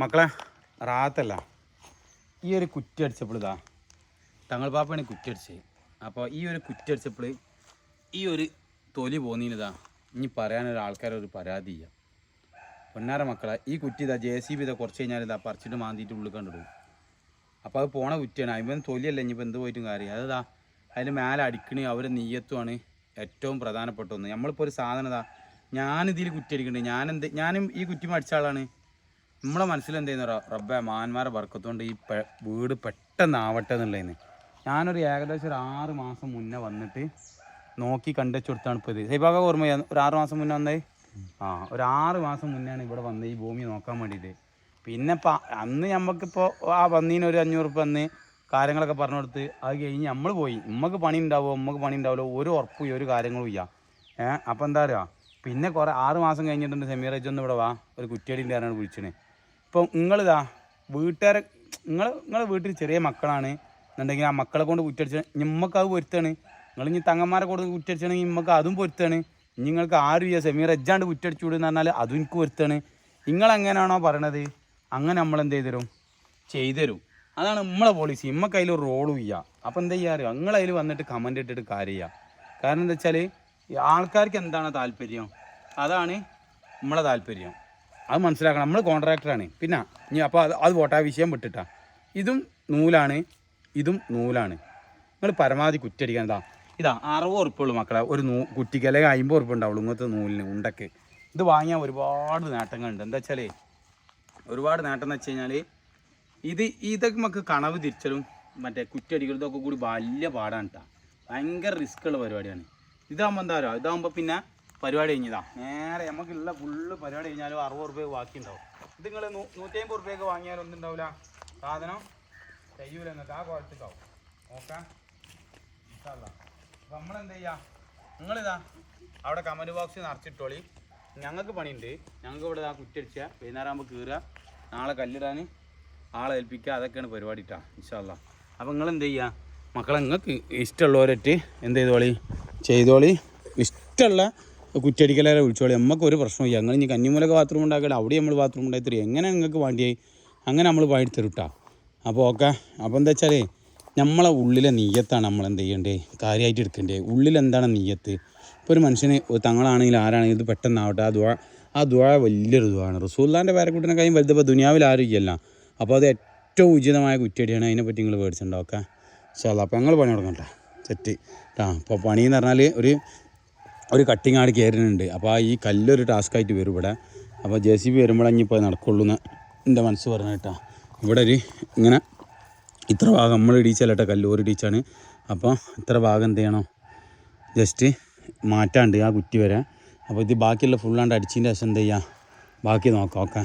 മക്കളെ റാത്തല്ല. ഈ ഒരു കുറ്റി ഇതാ തങ്ങൾ പാപ്പയാണ് കുറ്റി അടിച്ചത്. അപ്പോൾ ഈ ഒരു കുറ്റി അടിച്ചപ്പോൾ ഈ ഒരു തൊലി പോന്നീനിതാ ഇനി പറയാനൊരു ആൾക്കാരൊരു പരാതി ചെയ്യാം. പൊന്നാര മക്കളെ ഈ കുറ്റി ഇതാ ജെ സി ബി ഇതാ കുറച്ച് കഴിഞ്ഞാൽ ഇതാ പറിച്ചിട്ട് മാന്തിയിട്ട് ഉള്ളിൽ കണ്ടിടും അപ്പോൾ അത് പോണ കുറ്റിയാണ്. അതിപ്പം തൊലിയല്ല ഇനിയിപ്പോൾ എന്ത് പോയിട്ടും കാര്യം. അതാ അതിന് മേലെ അടിക്കണി അവരെ നെയ്യത്തുമാണ് ഏറ്റവും പ്രധാനപ്പെട്ട ഒന്ന്. നമ്മളിപ്പോൾ ഒരു സാധനം ഇതാ ഞാനിതിൽ കുറ്റി അടിക്കുന്നുണ്ട് ഞാനെന്ത് ഞാനും ഈ കുറ്റി മടിച്ച ആളാണ്. നമ്മളെ മനസ്സിൽ എന്ത് ചെയ്യുന്ന റബ്ബെ മാന്മാരെ വർക്കത്തുകൊണ്ട് ഈ വീട് പെട്ടെന്ന് ആവട്ടെ എന്നുള്ളതിന്. ഞാനൊരു ഏകദേശം ഒരു ആറ് മാസം മുന്നേ വന്നിട്ട് നോക്കി കണ്ടുവച്ച് കൊടുത്താണ് ഇപ്പോൾ ഇത്. സൈബാക ഓർമ്മ ഒരു ആറ് മാസം മുന്നേ വന്നേ? ആ ഒരു ആറ് മാസം മുന്നെയാണ് ഇവിടെ വന്നത് ഈ ഭൂമി നോക്കാൻ വേണ്ടിയിട്ട്. പിന്നെ അന്ന് നമുക്കിപ്പോൾ ആ വന്നീന് ഒരു അഞ്ഞൂറ് റുപ്യ അന്ന് കാര്യങ്ങളൊക്കെ പറഞ്ഞു കൊടുത്ത് അത് കഴിഞ്ഞ് നമ്മൾ പോയി. നമുക്ക് പണി ഉണ്ടാവുമോ നമുക്ക് പണി ഉണ്ടാവില്ല ഒരു ഉറപ്പും ഒരു കാര്യങ്ങളും ഇല്ല. ഏഹ് അപ്പം എന്താ പറയുക പിന്നെ കുറേ ആറ് മാസം കഴിഞ്ഞിട്ടുണ്ട് സെമീറേജ് ഒന്ന് ഇവിടെ വാ. ഒരു കുറ്റിയടിന്റെ ആരാണ് വിളിച്ചത് ഇപ്പം നിങ്ങളിതാ വീട്ടുകാരെ നിങ്ങൾ നിങ്ങളെ വീട്ടിൽ ചെറിയ മക്കളാണ്. എന്നുണ്ടെങ്കിൽ ആ മക്കളെ കൊണ്ട് കുറ്റടിച്ച നിമ്മക്ക് അത് പൊരുത്താണ്. നിങ്ങൾ ഇനി തങ്ങന്മാരെ കൊണ്ട് കുറ്റടിച്ചാണെങ്കിൽ നിമ്മക്ക് അതും പൊരുത്താണ്. നിങ്ങൾക്ക് ആരും ചെയ്യാം സെമീർ എജ്ജാണ്ട് കുറ്റടിച്ചു വിടുന്ന് പറഞ്ഞാൽ അതും എനിക്ക് പൊരുത്താണ്. നിങ്ങൾ എങ്ങനെയാണോ പറയണത്? അങ്ങനെ നമ്മൾ എന്ത് ചെയ്തു തരും ചെയ്തുതരും. അതാണ് നമ്മളെ പോളിസി നമ്മക്ക് അതിൽ റോളും ഇല്ല. അപ്പോൾ എന്താ ചെയ്യാറ് നിങ്ങൾ അതിൽ വന്നിട്ട് കമന്റ് ഇട്ടിട്ട് കാര്യമില്ല കാരണം എന്താ വെച്ചാൽ ആൾക്കാർക്ക് എന്താണ് താല്പര്യം? അതാണ് നമ്മളെ താല്പര്യം. അത് മനസ്സിലാക്കണം. നമ്മൾ കോൺട്രാക്ടറാണ് പിന്നെ ഇനി അപ്പോൾ അത് അത് പോട്ടാ വിഷയം വിട്ടിട്ടാ. ഇതും നൂലാണ്. ഇതും നൂലാണ്. നിങ്ങൾ പരമാവധി കുറ്റടിക്കാൻ ഇതാ. ഇതാ അറുപത് ഉറുപ്പുള്ളൂ മക്കളെ. ഒരു നൂ കുറ്റിക്ക് അല്ലെങ്കിൽ അമ്പത് ഉറുപ്പ് ഉണ്ടാവുള്ളൂ ഇങ്ങനത്തെ നൂലിന് ഉണ്ടക്ക്. ഇത് വാങ്ങിയാൽ ഒരുപാട് നേട്ടങ്ങളുണ്ട്. എന്താ വെച്ചാൽ ഒരുപാട് നേട്ടം എന്ന് വെച്ച് കഴിഞ്ഞാൽ ഇത് ഇതൊക്കെ നമുക്ക് കണവ് തിരിച്ചലും മറ്റേ കുറ്റടികളും കൂടി വലിയ പാടാണ് കേട്ടോ ഭയങ്കര റിസ്ക് ഉള്ള പരിപാടിയാണ്. ഇതാകുമ്പോൾ എന്താ പറയുക? ഇതാകുമ്പോൾ പിന്നെ പരിപാടി കഴിഞ്ഞതാ? നേരെ നമുക്കുള്ള ഫുള്ള് പരിപാടി കഴിഞ്ഞാലും അറുപത് റുപ്യ ബാക്കി ഉണ്ടാവും ഇത് നിങ്ങൾ നൂറ്റി അമ്പത് റുപ്യക്ക് വാങ്ങിയാലും ഒന്നും ഉണ്ടാവില്ല സാധനം ചെയ്യൂല എന്നിട്ട് ആ നോക്കാം അപ്പം നമ്മളെന്ത് ചെയ്യാ? നിങ്ങളിതാ അവിടെ കമന്റ് ബോക്സിൽ നിറച്ചിട്ടോളി. ഞങ്ങൾക്ക് പണിയുണ്ട്. ഞങ്ങൾക്ക് ഇവിടെ ഇതാ കുറ്റടിച്ച വൈകുന്നേരം ആകുമ്പോൾ കീറുക. നാളെ കല്ലിടാൻ ആളെ ഏൽപ്പിക്കുക. അതൊക്കെയാണ് പരിപാടി ഇട്ടാ ഇൻഷാല്ല അപ്പോൾ നിങ്ങൾ എന്ത് ചെയ്യുക മക്കളെ നിങ്ങൾക്ക് ഇഷ്ടമുള്ളവരറ്റ് എന്ത് ചെയ്തോളി? ചെയ്തോളി. ഇഷ്ടമുള്ള കുറ്റടിക്കലാരെ വിളിച്ചോളി. നമുക്ക് ഒരു പ്രശ്നമില്ല ഞങ്ങൾ ഇനി കന്നിമൂലൊക്കെ ബാത്റൂം ഉണ്ടാക്കിയാൽ അവിടെ നമ്മൾ ബാത്റൂം ഉണ്ടായി എങ്ങനെ നിങ്ങൾക്ക് വേണ്ടിയായി അങ്ങനെ നമ്മൾ പാടി തരും കേട്ടോ അപ്പോൾ ഓക്കെ. അപ്പോൾ എന്താ വെച്ചാൽ നമ്മളെ ഉള്ളിലെ നീയത്താണ് നമ്മൾ എന്ത് ചെയ്യേണ്ടത് കാര്യമായിട്ട് എടുക്കേണ്ടത് ഉള്ളിൽ എന്താണ് നീയത്ത് ഇപ്പോൾ ഒരു മനുഷ്യന് തങ്ങളാണെങ്കിൽ ആരാണെങ്കിലും ഇത് പെട്ടെന്നാവട്ടെ. ആ ദുഴ ആ ദുഴ വലിയൊരു ദുവാണ് റസൂല്ലാന്റെ കഴിയും വലുതപ്പോൾ ദുനിയാവിൽ ആരും ഇല്ലല്ല. അപ്പോൾ അത് ഏറ്റവും ഉചിതമായ കുറ്റിയടിയാണ്. അതിനെപ്പറ്റി നിങ്ങൾ പേടിച്ചിട്ടുണ്ടോ ഓക്കെ. ശാല അപ്പോൾ ഞങ്ങൾ പണി തുടങ്ങട്ടെ. സെറ്റ്. ആ അപ്പോൾ പണി എന്ന് പറഞ്ഞാൽ ഒരു ഒരു കട്ടിങ് ആട് കയറുന്നുണ്ട് അപ്പോൾ ഈ കല്ലൊരു ടാസ്ക്കായിട്ട് വരും ഇവിടെ. അപ്പോൾ ജെ സി ബി വരുമ്പോഴേ ഇനിയിപ്പോൾ നടക്കുള്ളൂ എന്ന് എന്റെ മനസ്സ് പറഞ്ഞു കേട്ടോ. ഇവിടെ ഒരു ഇങ്ങനെ ഇത്ര ഭാഗം നമ്മൾ ഇടിച്ചല്ല കല്ല് ഒരു ഇടിച്ചാണ് അപ്പോൾ ഇത്ര ഭാഗം എന്ത് ചെയ്യണം? ജസ്റ്റ് മാറ്റാണ്ട് ആ കുറ്റി വരെ. അപ്പോൾ ഇത് ബാക്കിയുള്ള ഫുള്ളാണ്ട് അടിച്ചതിന്റെ ശേഷം എന്ത് ചെയ്യുക ബാക്കി നോക്കാം ഓക്കെ.